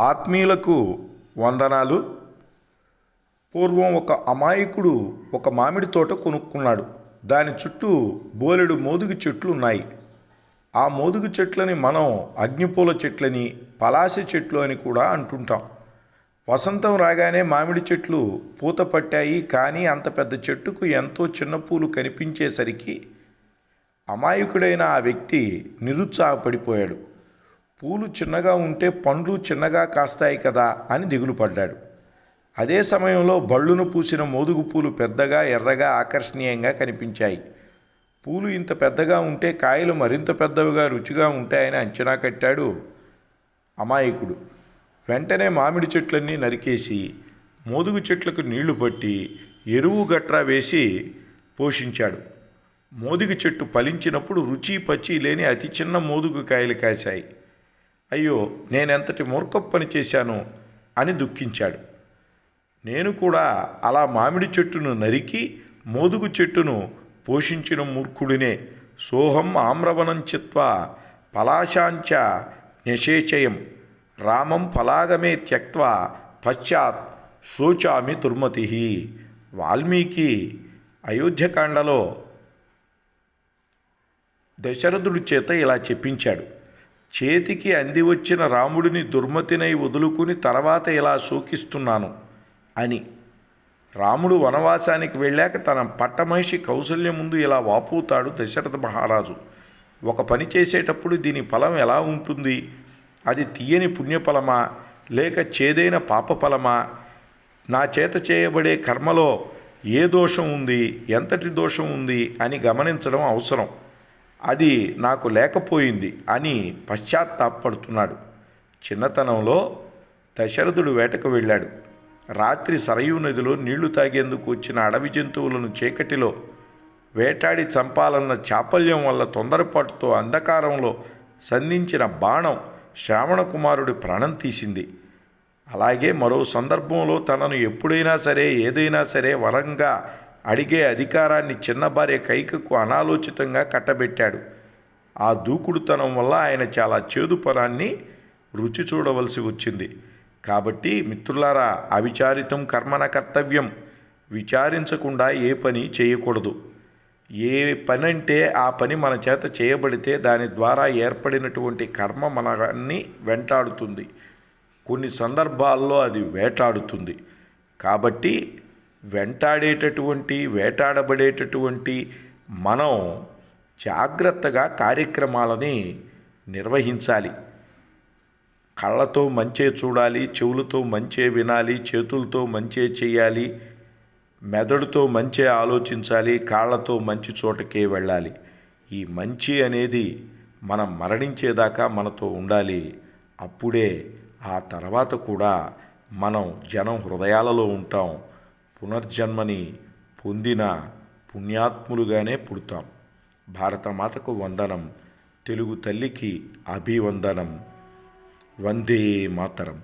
ఆత్మీయులకు వందనాలు. పూర్వం ఒక అమాయకుడు ఒక మామిడి తోట కొనుక్కున్నాడు. దాని చుట్టూ బోలెడు మోదుగు చెట్లు ఉన్నాయి ఆ మోదుగు చెట్లని మనం అగ్నిపూల చెట్లని పలాస చెట్లు అని కూడా అంటుంటాం. వసంతం రాగానే మామిడి చెట్లు పూత పట్టాయి కానీ అంత పెద్ద చెట్టుకు ఎంతో చిన్న పూలు కనిపించేసరికి అమాయకుడైన ఆ వ్యక్తి నిరుత్సాహపడిపోయాడు. పూలు చిన్నగా ఉంటే పండ్లు చిన్నగా కాస్తాయి కదా అని దిగులు పడ్డాడు. అదే సమయంలో బళ్ళును పూసిన మోదుగు పూలు పెద్దగా ఎర్రగా ఆకర్షణీయంగా కనిపించాయి. పూలు ఇంత పెద్దగా ఉంటే కాయలు మరింత పెద్దవిగా రుచిగా ఉంటాయని అంచనా కట్టాడు అమాయకుడు. వెంటనే మామిడి చెట్లన్నీ నరికేసి మోదుగు చెట్లకు నీళ్ళు పట్టి ఎరువు గట్రా వేసి పోషించాడు. మోదుగు చెట్టు ఫలించినప్పుడు రుచి పచ్చి లేని అతి చిన్న మోదుగు కాయలు కాశాయి. అయ్యో నేనెంతటి మూర్ఖపు పని చేశాను అని దుఃఖించాడు. నేను కూడా అలా మామిడి చెట్టును నరికి మోదుగు చెట్టును పోషించిన మూర్ఖుడినే. సోహం ఆమ్రవనం చిత్వ పలాశాంచ నిషేచయం రామం పలాగమే త్యక్వ పశ్చాత్ శోచామి దుర్మతి. వాల్మీకి అయోధ్యకాండలో దశరథుడి చేత ఇలా చెప్పించాడు. చేతికి అంది వచ్చిన రాముడిని దుర్మతినై వదులుకుని తర్వాత ఇలా శోకిస్తున్నాను అని. రాముడు వనవాసానికి వెళ్ళాక తన పట్టమహిషి కౌశల్యం ముందు ఇలా వాపోతాడు దశరథ మహారాజు. ఒక పని చేసేటప్పుడు దీని ఫలం ఎలా ఉంటుంది? అది తీయని పుణ్యఫలమా? లేక చేదైన పాపఫలమా? నా చేత చేయబడే కర్మలో ఏ దోషం ఉంది? ఎంతటి దోషం ఉంది? అని గమనించడం అవసరం. అది నాకు లేకపోయింది అని పశ్చాత్తాపడుతున్నాడు చిన్నతనంలో దశరథుడు వేటకు వెళ్ళాడు. రాత్రి సరయూ నదిలో నీళ్ళు తాగేందుకు వచ్చిన అడవి జంతువులను చీకటిలో వేటాడి చంపాలన్న చాపల్యం వల్ల తొందరపాటుతో అంధకారంలో సంధించిన బాణం శ్రావణ కుమారుడి ప్రాణం తీసింది. అలాగే మరో సందర్భంలో తనను ఎప్పుడైనా సరే ఏదైనా సరే వరంగా అడిగే అధికారాన్ని చిన్న భార్య కైకకు అనాలోచితంగా కట్టబెట్టాడు. ఆ దూకుడుతనం వల్ల ఆయన చాలా చేదు పరాన్ని రుచి చూడవలసి వచ్చింది. కాబట్టి మిత్రులారా అవిచారితం కర్మన కర్తవ్యం. విచారించకుండా ఏ పని చేయకూడదు. ఏ పని అంటే ఆ పని మన చేత చేయబడితే దాని ద్వారా ఏర్పడినటువంటి కర్మ మనని వెంటాడుతుంది. కొన్ని సందర్భాల్లో అది వేటాడుతుంది. కాబట్టి వెంటాడేటటువంటి వేటాడబడేటటువంటి మనం జాగ్రత్తగా కార్యక్రమాలని నిర్వహించాలి. కళ్ళతో మంచే చూడాలి చెవులతో మంచే వినాలి చేతులతో మంచే చేయాలి మెదడుతో మంచే ఆలోచించాలి కాళ్ళతో మంచి చోటకే వెళ్ళాలి. ఈ మంచి అనేది మనం మరణించేదాకా మనతో ఉండాలి. అప్పుడే ఆ తర్వాత కూడా మనం జనం హృదయాలలో ఉంటాం. పునర్జన్మని పొందిన పుణ్యాత్ములుగానే పుడతాం. భారతమాతకు వందనం తెలుగు తల్లికి అభివందనం. వందే మాతరం.